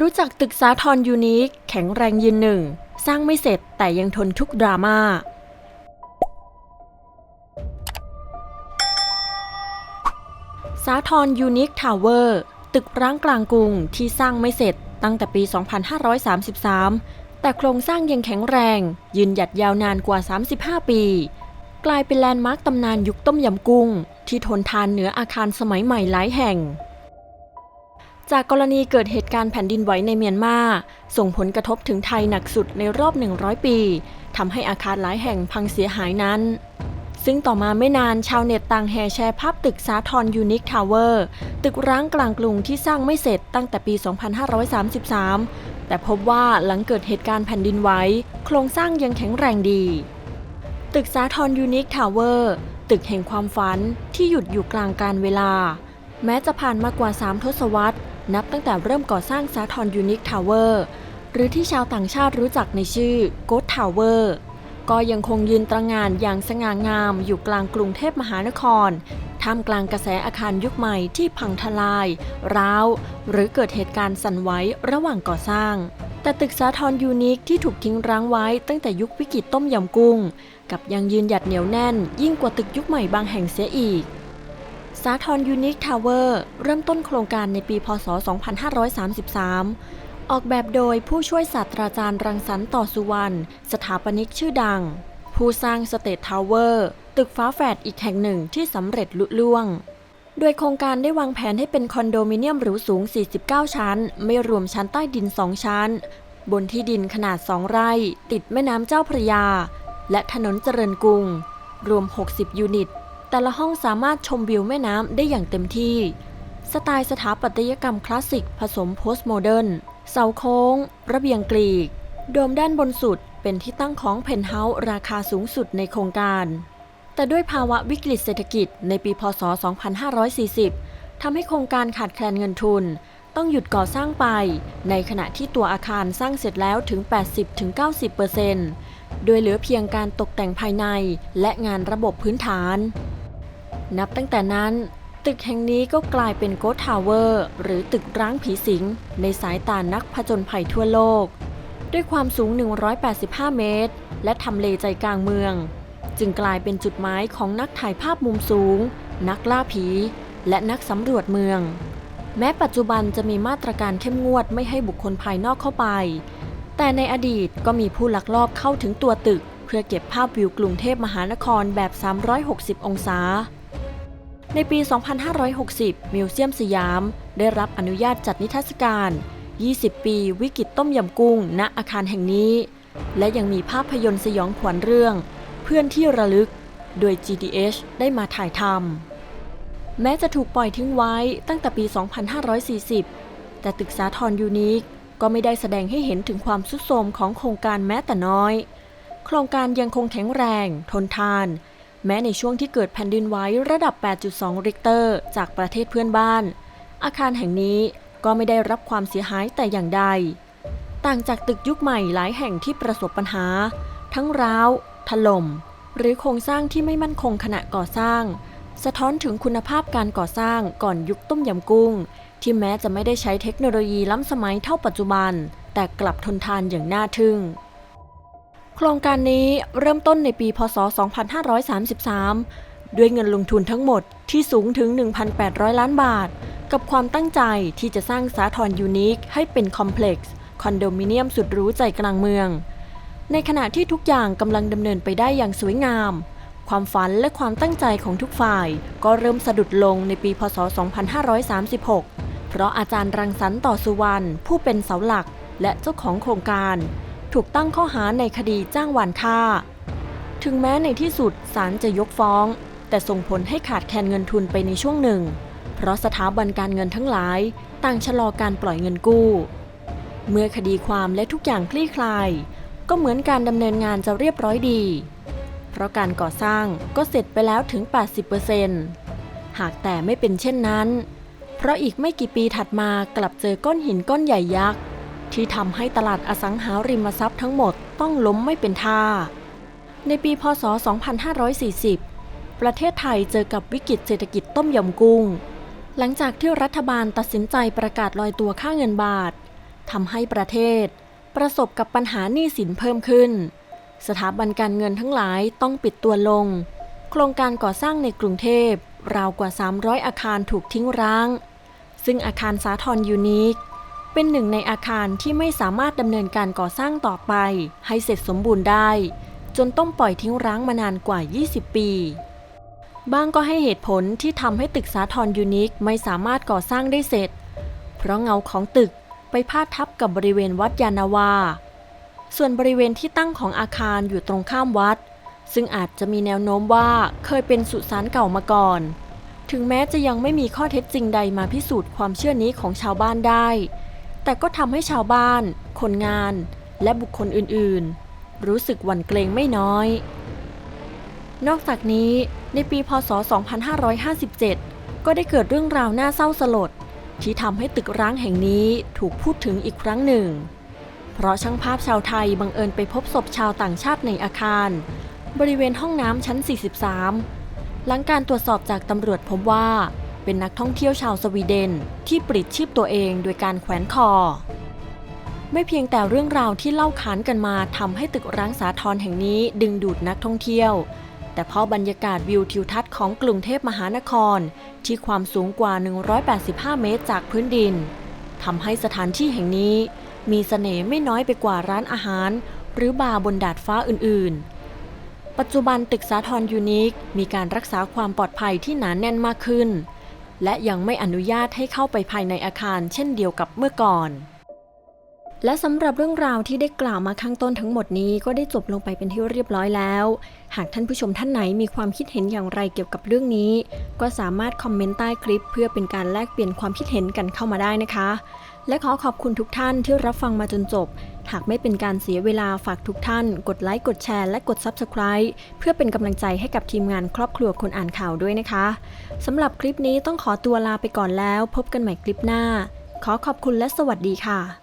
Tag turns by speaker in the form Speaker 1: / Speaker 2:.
Speaker 1: รู้จักตึกสาทรยูนิค แข็งแรงยืนหนึ่ง สร้างไม่เสร็จแต่ยังทนทุกดราม่า สาทรยูนิคทาวเวอร์ ตึกร้างกลางกรุงที่สร้างไม่เสร็จตั้งแต่ปี 2533 แต่โครงสร้างยังแข็งแรง ยืนหยัดยาวนานกว่า 35 ปี กลายเป็นแลนด์มาร์คตำนานยุคต้มยำกุ้ง ที่ทนทานเหนืออาคารสมัยใหม่หลายแห่ง จากกรณีเกิดเหตุการณ์แผ่นดินไหวในเมียนมา ส่งผลกระทบถึงไทยหนักสุดในรอบ 100 ปีทำให้อาคารหลายแห่งพังเสียหายนั้น ซึ่งต่อมาไม่นานชาวเน็ตต่างแห่แชร์ภาพตึกสาทรยูนิคทาวเวอร์ตึกร้างกลางกรุงที่สร้างไม่เสร็จตั้งแต่ปี 2533 แต่พบว่าหลังเกิดเหตุการณ์แผ่นดินไหวโครงสร้างยังแข็งแรงดี ตึกสาทรยูนิคทาวเวอร์ตึกแห่งความฝันที่หยุดอยู่กลางการเวลา แม้จะผ่านมากว่า 3 ทศวรรษ นับตั้งแต่เริ่มก่อสร้างสาทรยูนิคทาวเวอร์หรือที่ชาวต่างชาติรู้จักในชื่อโก t ทาวเวอร์ก็ยังคงยืนตระงานอย่างสง่างามอยู่กลางกรุงเทพมหานคร ท่ามกลางกระแสอาคารยุคใหม่ที่พังทลาย ร้าว หรือเกิดเหตุการณ์สั่นไหวระหว่างก่อสร้าง แต่ตึกสาทรยูนิคที่ถูกทิ้งร้างไว้ตั้งแต่ยุควิกฤตต้มยำกุ้ง กับยังยืนหยัดเหนียวแน่น ยิ่งกว่าตึกยุคใหม่บางแห่งเสียอีก สาทรยูนิคทาวเวอร์เริ่มต้นโครงการในปีพศ 2533 ออกแบบโดยผู้ช่วยศาสตราจารย์รังสรรค์ต่อสุวรรณ สถาปนิกชื่อดัง ผู้สร้างสเตททาวเวอร์ ตึกฟ้าแฝดอีกแห่งหนึ่งที่สำเร็จลุล่วง โดยโครงการได้วางแผนให้เป็นคอนโดมิเนียมหรูสูง 49 ชั้น ไม่รวมชั้นใต้ดิน 2 ชั้น บนที่ดินขนาด 2 ไร่ ติดแม่น้ำเจ้าพระยา และถนนเจริญกรุง รวม 60 ยูนิต แต่ละห้องสามารถชมวิวแม่น้ำได้อย่างเต็มที่ สไตล์สถาปัตยกรรมคลาสสิกผสมโพสต์โมเดิร์น เสาโค้ง ระเบียงกรีก โดมด้านบนสุดเป็นที่ตั้งของเพนท์เฮาส์ราคาสูงสุดในโครงการ แต่ด้วยภาวะวิกฤตเศรษฐกิจในปีพศ 2540 ทำให้โครงการขาดแคลนเงินทุน ต้องหยุดก่อสร้างไป ในขณะที่ตัวอาคารสร้างเสร็จแล้วถึง 80-90%โดยเหลือเพียงการตกแต่งภายในและงานระบบพื้นฐาน นับตั้งแต่นั้นตึกแห่งนี้ก็กลายเป็นโกทาวเวอร์ หรือตึกร้างผีสิง ในสายตานักผจญภัยทั่วโลก ด้วยความสูง 185 เมตร และทำเลใจกลางเมือง จึงกลายเป็นจุดหมายของนักถ่ายภาพมุมสูง นักล่าผี และนักสำรวจเมือง แม้ปัจจุบันจะมีมาตรการเข้มงวดไม่ให้บุคคลภายนอกเข้าไป แต่ในอดีตก็มีผู้ลักลอบเข้าถึงตัวตึก เพื่อเก็บภาพวิวกรุงเทพมหานครแบบ 360 องศา ในปี 2560 มิวเซียมสยาม ได้รับอนุญาตจัดนิทรรศการ 20 ปีวิกฤตต้มยำกุ้ง ณ อาคารแห่งนี้ และยังมีภาพยนตร์สยองขวัญเรื่อง เพื่อนที่ระลึก โดย GDH ได้มาถ่ายทำ แม้จะถูกปล่อยทิ้งไว้ตั้งแต่ปี 2540 แต่ตึกสาทรยูนิคก็ไม่ได้แสดงให้เห็นถึงความสุดโทรมของโครงการแม้แต่น้อย โครงการยังคงแข็งแรง ทนทาน แม้ในช่วงที่เกิดแผ่นดินไหวระดับ 8.2 ริกเตอร์ จากประเทศเพื่อนบ้าน อาคารแห่งนี้ก็ไม่ได้รับความเสียหายแต่อย่างใด ต่างจากตึกยุคใหม่หลายแห่งที่ประสบปัญหา ทั้งร้าว ถล่ม หรือโครงสร้างที่ไม่มั่นคงขณะก่อสร้าง สะท้อนถึงคุณภาพการก่อสร้างก่อนยุคต้มยำกุ้ง ที่แม้จะไม่ได้ใช้เทคโนโลยีล้ำสมัยเท่าปัจจุบัน แต่กลับทนทานอย่างน่าทึ่ง โครงการนี้เริ่มต้นในปี พศ 2533 ด้วยเงินลงทุนทั้งหมดที่สูงถึง 1,800 ล้านบาท กับความตั้งใจที่จะสร้างสาทรยูนิคให้เป็นคอมเพล็กซ์คอนโดมิเนียมสุดหรูใจกลางเมือง ในขณะที่ทุกอย่างกำลังดำเนินไปได้อย่างสวยงาม ความฝันและความตั้งใจของทุกฝ่าย ก็เริ่มสะดุดลงในปี พศ 2536 เพราะอาจารย์รังสรรค์ต่อสุวรรณผู้เป็นเสาหลักและเจ้าของโครงการ ถูกตั้งข้อหาในคดีจ้างวานฆ่า ถึงแม้ในที่สุดศาลจะยกฟ้อง แต่ส่งผลให้ขาดแคลนเงินทุนไปในช่วงหนึ่ง เพราะสถาบันการเงินทั้งหลายต่างชะลอการปล่อยเงินกู้ เมื่อคดีความและทุกอย่างคลี่คลาย ก็เหมือนการดำเนินงานจะเรียบร้อยดี เพราะการก่อสร้างก็เสร็จไปแล้วถึง 80%หากแต่ไม่เป็นเช่นนั้น เพราะอีกไม่กี่ปีถัดมากลับเจอก้อนหินก้อนใหญ่ยักษ์ ที่ทำให้ตลาดอสังหาริมทรัพย์ทั้งหมดต้องล้มไม่เป็นท่า ในปีพศ 2540 ประเทศไทยเจอกับวิกฤตเศรษฐกิจต้มยำกุ้ง หลังจากที่รัฐบาลตัดสินใจประกาศลอยตัวค่าเงินบาททำให้ประเทศ ประสบกับปัญหาหนี้สินเพิ่มขึ้น สถาบันการเงินทั้งหลายต้องปิดตัวลง โครงการก่อสร้างในกรุงเทพราวกว่า 300 อาคารถูกทิ้งร้าง ซึ่งอาคารสาทรยูนิค เป็นหนึ่งในอาคารที่ไม่สามารถดำเนินการก่อสร้างต่อไป ให้เสร็จสมบูรณ์ได้ จนต้องปล่อยทิ้งร้างมานานกว่า 20 ปีบ้างก็ให้เหตุผลที่ทำให้ตึกสาทรยูนิคไม่สามารถก่อสร้างได้เสร็จ เพราะเงาของตึกไปพาดทับกับบริเวณวัดยานาวา ส่วนบริเวณที่ตั้งของอาคารอยู่ตรงข้ามวัด ซึ่งอาจจะมีแนวโน้มว่าเคยเป็นสุสานเก่ามาก่อน ถึงแม้จะยังไม่มีข้อเท็จจริงใดมาพิสูจน์ความเชื่อนี้ของชาวบ้านได้ แต่ก็ทำให้ชาวบ้าน คนงาน และบุคคลอื่นๆ รู้สึกหวั่นเกรงไม่น้อย นอกจากนี้ในปีพศ 2557 ก็ได้เกิดเรื่องราวน่าเศร้าสลด ที่ทำให้ตึกร้างแห่งนี้ถูกพูดถึงอีกครั้งหนึ่ง เพราะช่างภาพชาวไทยบังเอิญไปพบศพชาวต่างชาติในอาคาร บริเวณห้องน้ำชั้น 43 หลังการตรวจสอบจากตำรวจพบว่า เป็นนักท่องเที่ยวชาวสวีเดน ที่ปลิดชีพตัวเองโดยการแขวนคอ ไม่เพียงแต่เรื่องราวที่เล่าขานกันมาทำให้ตึกร้างสาทรแห่งนี้ดึงดูดนักท่องเที่ยว แต่เพราะบรรยากาศวิวทิวทัศน์ของกรุงเทพมหานคร ที่ความสูงกว่า 185 เมตรจากพื้นดินทำให้สถานที่แห่งนี้ มีเสน่ห์ไม่น้อยไปกว่าร้านอาหาร หรือบาร์บนดาดฟ้าอื่น ๆปัจจุบันตึกสาทรยูนิคมีการรักษาความปลอดภัยที่หนานแน่นมากขึ้น และยังไม่อนุญาตให้เข้าไปภายในอาคารเช่นเดียวกับเมื่อก่อน และสำหรับเรื่องราวที่ได้กล่าวมาข้างต้นทั้งหมดนี้ก็ได้จบลงไปเป็นที่เรียบร้อยแล้ว หากท่านผู้ชมท่านไหนมีความคิดเห็นอย่างไรเกี่ยวกับเรื่องนี้ ก็สามารถคอมเมนต์ใต้คลิป เพื่อเป็นการแลกเปลี่ยนความคิดเห็นกันเข้ามาได้นะคะ และขอขอบคุณทุกท่านที่รับฟังมาจนจบ หากไม่เป็นการเสียเวลาฝากทุกท่าน กดไลค์กดแชร์และกด Subscribe เพื่อเป็นกำลังใจให้กับทีมงานครอบครัวคนอ่านข่าวด้วยนะคะสำหรับคลิปนี้ต้องขอตัวลาไปก่อนแล้ว พบกันใหม่คลิปหน้า ขอขอบคุณและสวัสดีค่ะ